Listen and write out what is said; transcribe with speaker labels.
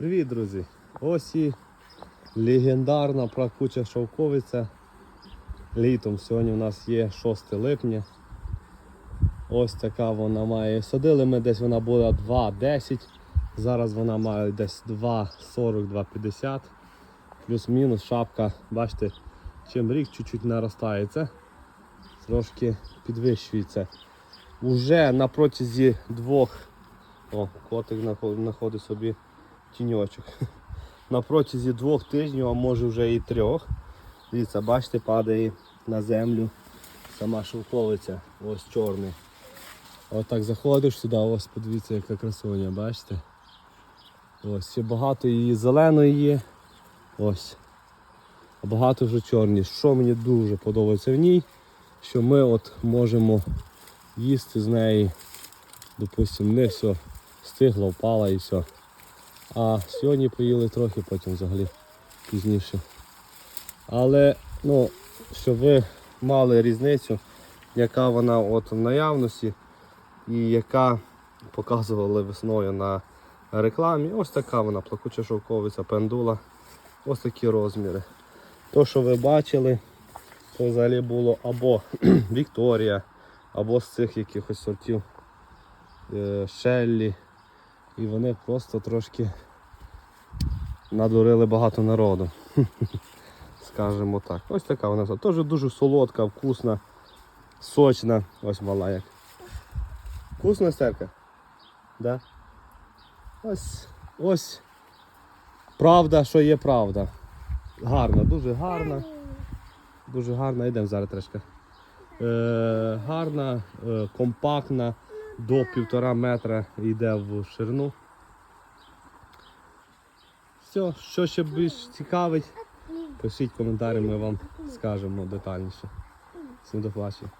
Speaker 1: Привіт, друзі! Ось і легендарна плакуча шовковиця. Літом сьогодні у нас є 6 липня. Ось така вона має. Садили ми десь вона була 2,10. Зараз вона має десь 2,40-2,50. Плюс-мінус шапка, бачите, чим рік чуть-чуть наростається, трошки підвищується. Уже на протязі двох, о, котик знаходить собі тіньочок. На протязі двох тижнів, а може вже і трьох. Дивіться, бачите, падає на землю сама шовковиця, ось чорний. Отак заходиш сюди, ось подивіться, яка красуня, бачите? Ось ще багато її зеленої є. Ось. А багато вже чорні. Що мені дуже подобається в ній, що ми от можемо їсти з неї, допустимо, не все стигла, впала і все. А сьогодні поїли трохи, потім взагалі пізніше. Але ну, щоб ви мали різницю, яка вона от в наявності і яка показували весною на рекламі. Ось така вона, плакуча шовковиця, пендула. Ось такі розміри. То, що ви бачили, то взагалі було або Вікторія, або з цих якихось сортів е, Шеллі. І вони просто трошки надурили багато народу. Скажімо так. Ось така вона. Теж дуже солодка, вкусна, сочна. Ось мала як. Вкусна стерка? Да? Ось, ось. Правда, що є правда. Гарна, дуже гарна. Дуже гарна. Йдемо зараз трошки. Е, гарна, е, компактна, до півтора метра йде в ширину. Все, що ще більш цікавить, пишіть коментарі, ми вам скажемо детальніше. Всім до побачення.